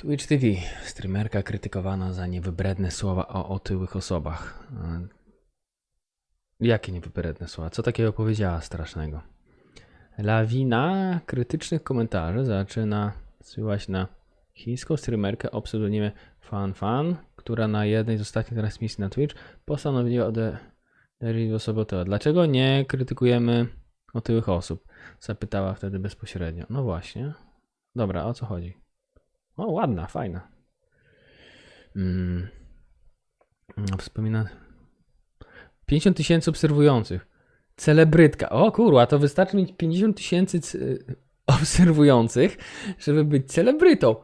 Twitch TV. Streamerka krytykowana za niewybredne słowa o otyłych osobach. E, Jakie niewybredne słowa? Co takiego powiedziała strasznego? Lawina krytycznych komentarzy zaczyna sływać na chińską streamerkę o pseudonimie Fan Fan, która na jednej z ostatnich transmisji na Twitch postanowiła uderzyć w osobę otyłą. Dlaczego nie krytykujemy otyłych osób? Zapytała wtedy bezpośrednio. No właśnie. Dobra, o co chodzi? O, ładna, fajna. Mm. No, Wspomina. 50 tysięcy obserwujących. Celebrytka. O kurwa, to wystarczy mieć 50 tysięcy obserwujących, żeby być celebrytą.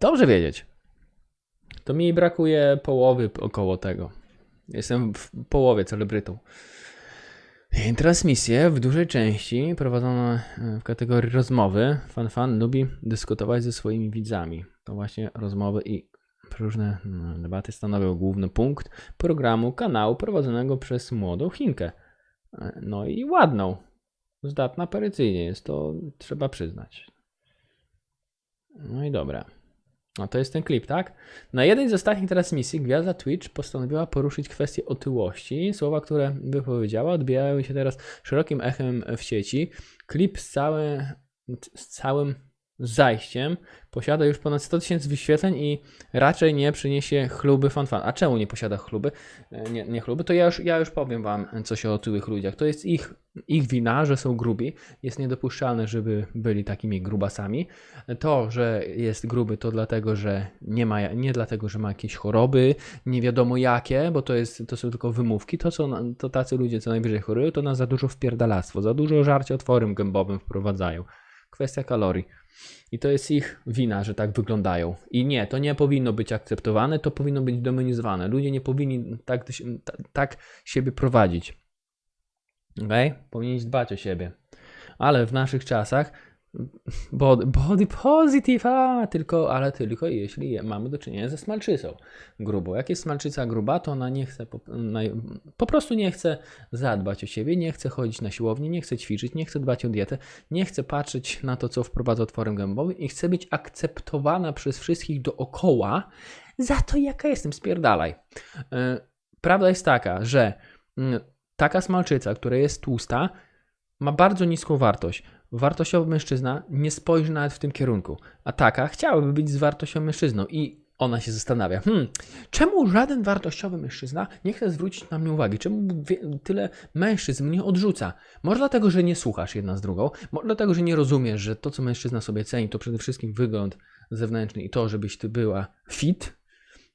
Dobrze wiedzieć. To mi brakuje połowy około tego. Jestem w połowie celebrytą. Transmisje w dużej części prowadzone e, w kategorii rozmowy. Fan fan lubi dyskutować ze swoimi widzami. To właśnie rozmowy i różne mm, debaty stanowią główny punkt programu kanału prowadzonego przez młodą Chinkę. E, No i ładną. Zdatna perycyjnie jest, to trzeba przyznać. No i dobra. No to jest ten klip, tak? Na jednej z ostatnich transmisji gwiazda Twitch postanowiła poruszyć kwestię otyłości. Słowa, które wypowiedziała, odbijają się teraz szerokim echem w sieci. Klip z, całe, z całym zajściem posiada już ponad 100 tysięcy wyświetleń i raczej nie przyniesie chluby fanfan. A czemu nie posiada chluby? E, Nie, nie chluby? To ja już, ja już powiem wam coś o otyłych ludziach. To jest ich, ich wina, że są grubi. Jest niedopuszczalne, żeby byli takimi grubasami. To, że jest gruby, to dlatego, że nie ma, nie dlatego, że ma jakieś choroby, nie wiadomo jakie, bo to, jest, to są tylko wymówki. To, co, to tacy ludzie, co najwyżej chorują, to na za dużo wpierdalactwo, za dużo żarcia otworem gębowym wprowadzają. Kwestia kalorii. I to jest ich wina, że tak wyglądają. I nie, to nie powinno być akceptowane, to powinno być demonizowane. Ludzie nie powinni tak, tak siebie prowadzić. Okej? Powinni dbać o siebie. Ale w naszych czasach body, positive, a, tylko, ale tylko jeśli je- mamy do czynienia ze smalczycą grubą. Jak jest smalczyca gruba, to ona nie chce, po, po prostu nie chce zadbać o siebie, nie chce chodzić na siłownię, nie chce ćwiczyć, nie chce dbać o dietę, nie chce patrzeć na to, co wprowadza otworem gębowym i chce być akceptowana przez wszystkich dookoła za to, jaka jestem, spierdalaj. Yy, Prawda jest taka, że mm, taka smalczyca, która jest tłusta, ma bardzo niską wartość. Wartościowy mężczyzna nie spojrzy nawet w tym kierunku, a taka chciałaby być zwartościową mężczyzną i ona się zastanawia, hmm, czemu żaden wartościowy mężczyzna nie chce zwrócić na mnie uwagi? Czemu tyle mężczyzn mnie odrzuca? Może dlatego, że nie słuchasz jedna z drugą, może dlatego, że nie rozumiesz, że to, co mężczyzna sobie ceni, to przede wszystkim wygląd zewnętrzny i to, żebyś ty była fit,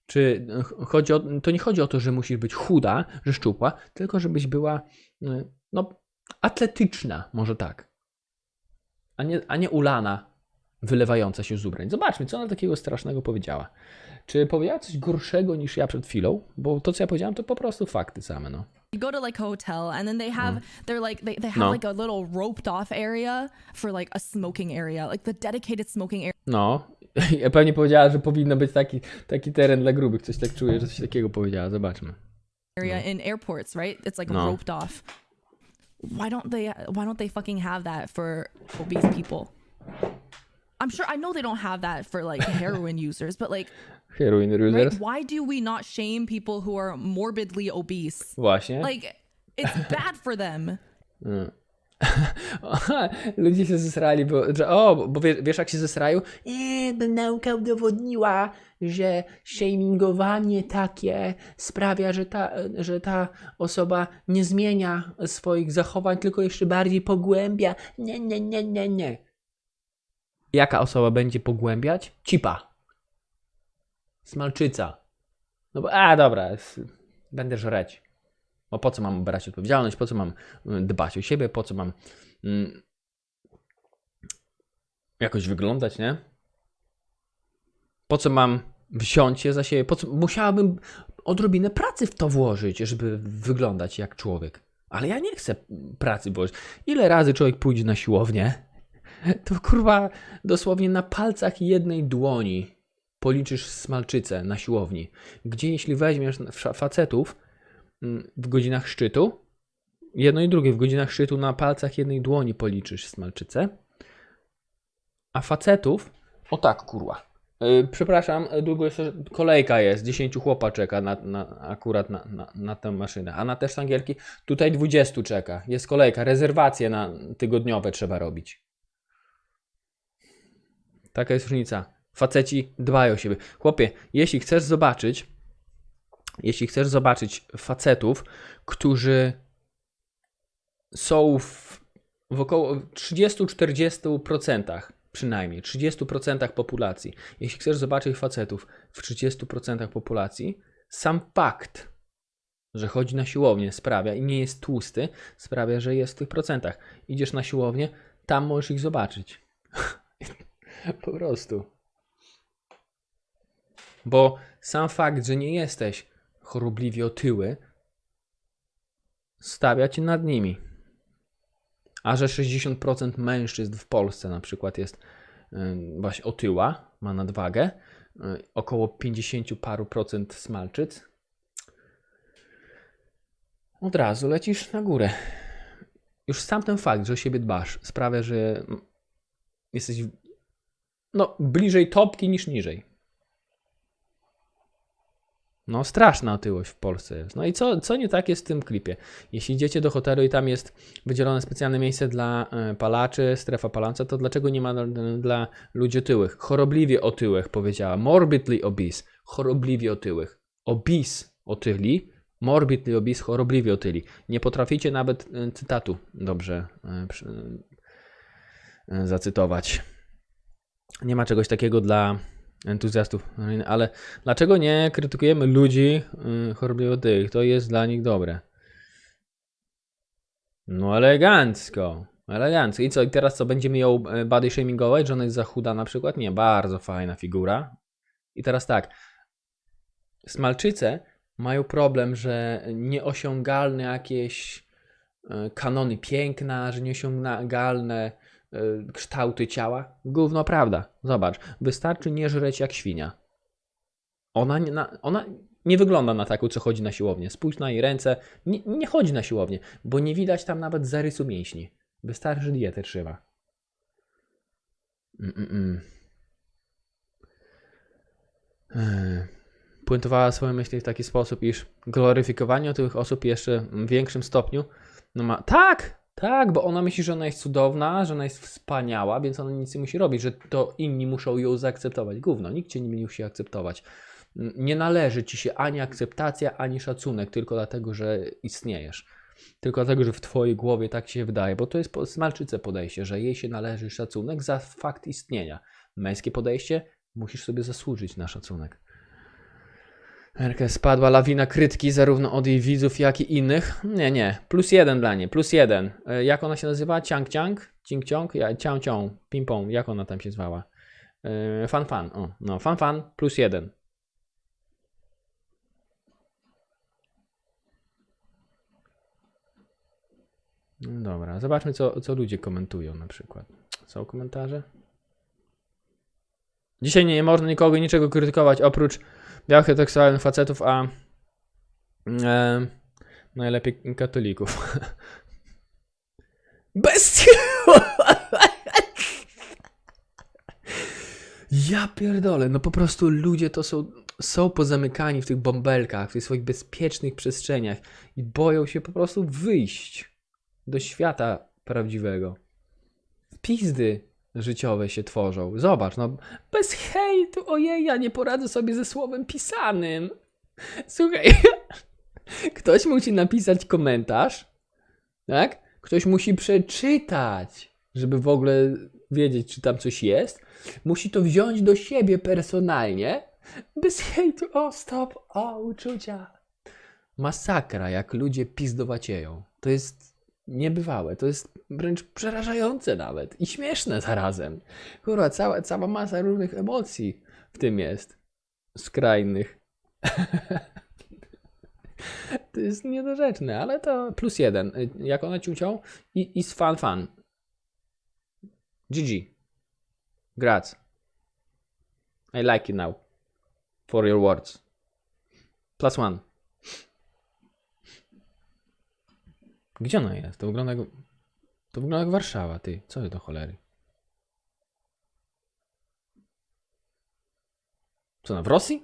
czy ch- chodzi o, to nie chodzi o to, że musisz być chuda, że szczupła, tylko żebyś była y, no, atletyczna, może tak. A nie, a nie ulana, wylewająca się z ubrań. Zobaczmy, co ona takiego strasznego powiedziała. Czy powiedziała coś gorszego niż ja przed chwilą? Bo to, co ja powiedziałem, to po prostu fakty same, no. you go to like a hotel and then they have they're like they, they have No. like a little roped off area for like a smoking area like the dedicated smoking area No. Ja pewnie powiedziała, że powinno być taki, taki teren dla grubych. Coś tak czuję, że coś takiego powiedziała. Zobaczmy. area in airports right it's like No. roped off why don't they why don't they fucking have that for obese people i'm sure i know they don't have that for like heroin users but like Heroin right users. why do we not shame people who are morbidly obese Właśnie. like it's bad for them Aha, mm. Ludzie się zesrali, bo, że o, bo wie- wiesz jak się zesrają? Nie, bo nauka udowodniła, że shamingowanie takie sprawia, że ta, że ta osoba nie zmienia swoich zachowań, tylko jeszcze bardziej pogłębia. Nie, nie, nie, nie, nie. Jaka osoba będzie pogłębiać? Cipa. Smalczyca. No bo, a dobra, będę żreć. Bo po co mam brać odpowiedzialność, po co mam y, dbać o siebie, po co mam mm, jakoś wyglądać, nie? Po co mam wziąć się za siebie? Po co musiałabym odrobinę pracy w to włożyć, żeby wyglądać jak człowiek. Ale ja nie chcę pracy włożyć. Ile razy człowiek pójdzie na siłownię, to kurwa dosłownie na palcach jednej dłoni policzysz smalczycę na siłowni. Gdzie jeśli weźmiesz fa- facetów w godzinach szczytu, jedno i drugie w godzinach szczytu na palcach jednej dłoni policzysz smalczycę, a facetów, o tak kurwa, Yy, przepraszam, długo jest, kolejka jest, 10 chłopa czeka na, na, akurat na, na, na tę maszynę, a na też angielki tutaj 20 czeka, jest kolejka, rezerwacje na tygodniowe trzeba robić. Taka jest różnica. Faceci dbają o siebie. Chłopie, jeśli chcesz zobaczyć, jeśli chcesz zobaczyć facetów, którzy są w, w około 30-40% przynajmniej, 30% populacji. Jeśli chcesz zobaczyć facetów w 30% populacji, sam fakt, że chodzi na siłownię sprawia i nie jest tłusty, sprawia, że jest w tych procentach. Idziesz na siłownię, tam możesz ich zobaczyć. po prostu. Bo sam fakt, że nie jesteś chorobliwie otyły, stawia cię nad nimi. A że 60% mężczyzn w Polsce na przykład jest właśnie otyła, ma nadwagę, y, około 50 paru procent smalczyc, od razu lecisz na górę. Już sam ten fakt, że o siebie dbasz, sprawia, że mm, jesteś no, bliżej topki niż niżej. No, straszna otyłość w Polsce jest. No i co, co nie tak jest w tym klipie? Jeśli idziecie do hotelu i tam jest wydzielone specjalne miejsce dla e, palaczy, strefa paląca, to dlaczego nie ma dla, ludzi otyłych? Chorobliwie otyłych, powiedziała. Morbidly obese. Chorobliwie otyłych. Obese otyli, morbidly obese, chorobliwie otyli. Nie potraficie nawet e, cytatu dobrze e, zacytować. Nie ma czegoś takiego dla entuzjastów, ale dlaczego nie krytykujemy ludzi chorobliwie otyłych? To jest dla nich dobre. No elegancko. Elegancko. I co, i teraz co, będziemy ją e, body shamingować, że ona jest za chuda na przykład? Nie, bardzo fajna figura. I teraz tak. Smalczyce mają problem, że nieosiągalne jakieś e, kanony piękna, że nieosiągalne kształty ciała. Gówno prawda. Zobacz, wystarczy nie żreć jak świnia. Ona nie, na, ona nie wygląda na taką, co chodzi na siłownię. Spójrz na jej ręce. Nie, nie chodzi na siłownię, bo nie widać tam nawet zarysu mięśni. Wystarczy, dietę trzyma. Mm-mm. Ech. Puentowała swoje myśli w taki sposób, iż gloryfikowanie tych osób jeszcze w większym stopniu no ma. Tak! Tak, bo ona myśli, że ona jest cudowna, że ona jest wspaniała, więc ona nic nie musi robić, że to inni muszą ją zaakceptować. Gówno, nikt cię nie musi akceptować. Nie należy ci się ani akceptacja, ani szacunek, tylko dlatego, że istniejesz. Tylko dlatego, że w twojej głowie tak się wydaje, bo to jest smalczyce podejście, że jej się należy szacunek za fakt istnienia. Męskie podejście, musisz sobie zasłużyć na szacunek. Erkę spadła lawina krytyki zarówno od jej widzów, jak i innych. Nie, nie. Plus jeden dla niej, plus jeden. E, Jak ona się nazywa? Ciang Ciang? Cing Ciong? Ja, Cią. Ping Pong. Jak ona tam się zwała? E, Fan Fan. O, no, Fan Fan plus jeden. No dobra, zobaczmy co, co ludzie komentują na przykład. Są komentarze? Dzisiaj nie można nikogo niczego krytykować oprócz białych heteroseksualnych facetów, a e, najlepiej katolików. Bez... Ja pierdolę, no po prostu ludzie to są, są pozamykani w tych bąbelkach, w tych swoich bezpiecznych przestrzeniach i boją się po prostu wyjść do świata prawdziwego. Pizdy życiowe się tworzą. Zobacz, no bez hejtu, ojej, ja nie poradzę sobie ze słowem pisanym. Słuchaj, ktoś musi napisać komentarz, tak? Ktoś musi przeczytać, żeby w ogóle wiedzieć, czy tam coś jest. Musi to wziąć do siebie personalnie, bez hejtu, o stop, o uczucia. Masakra, jak ludzie pizdowacieją. To jest niebywałe, to jest wręcz przerażające nawet i śmieszne zarazem. Kurwa, cała, cała masa różnych emocji w tym jest. Skrajnych. to jest niedorzeczne, ale to plus jeden. Jak one ciucią i, i z fan fan. GG. Grats. I like it now. For your words. Plus one. Gdzie ona jest? To wygląda jak... To wygląda jak Warszawa, ty. Co do cholery? Co, w Rosji?